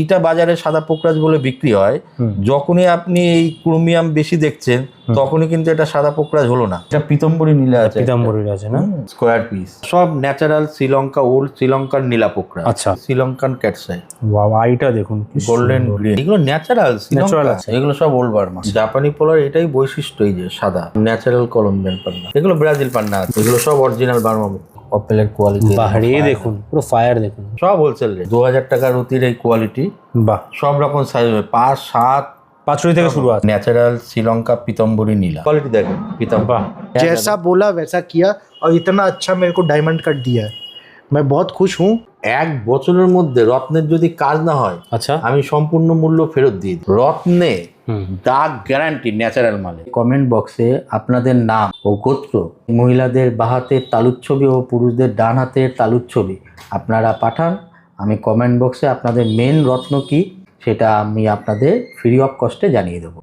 এইটা বাজারে সাদা পোকরাজ বলে বিক্রি হয়। যখনই আপনি এই ক্রোমিয়াম বেশি দেখছেন তখনই কিন্তু এটা সাদা পোকরাজ হলো না। এটা পিতম্বরী নীলা আছে। পিতাম্বরীর আছে না? স্কোয়ার পিস সব ন্যাচারাল শ্রীলঙ্কা ওল্ড শ্রীলঙ্কার নীলা পোকরা আচ্ছা। শ্রীলঙ্কান ক্যাটসাই বাবা এইটা দেখুন গোল্ডেন। গ্রিন এগুলো ন্যাচারাল ন্যাচারাল আছে। এগুলো সব ওল্ড বার্মা জাপানি পোলার এটাই বৈশিষ্ট্য এই যে সাদা। ন্যাচারাল কলম্বিয়ান পান্না। এগুলো ব্রাজিল পান্না আছে। এগুলো সব অরিজিনাল বার্মা কপেলের কোয়ালিটি বাহারে দেখুন পুরো ফায়ার দেখুন সব হোলসেল রেট দু হাজার টাকার রতির এই কোয়ালিটি বাহ সব রকম সাইজ হবে পাঁচ সাত পাঁচশো থেকে শুরু আছে ন্যাচারাল শ্রীলঙ্কা পিতম্বরী নীলা কোয়ালিটি দেখেন পিতম্বর বাহ जैसा बोला वैसा किया और इतना अच्छा मेरे को डायमंड कट दिया है मैं बहुत खुश हूँ এক বছরের মধ্যে রত্নের যদি কাজ না হয় আচ্ছা আমি সম্পূর্ণ মূল্য ফেরত দিই রত্নে হুম দাগ গ্যারান্টি ন্যাচারাল মালে কমেন্ট বক্সে আপনাদের নাম ও গোত্র মহিলাদের বাঁ হাতের তালুর ছবি ও পুরুষদের ডান হাতের তালুর ছবি। আপনারা পাঠান আমি কমেন্ট বক্সে আপনাদের মেন রত্ন কি সেটা আমি আপনাদের ফ্রি অফ কস্টে জানিয়ে দেবো।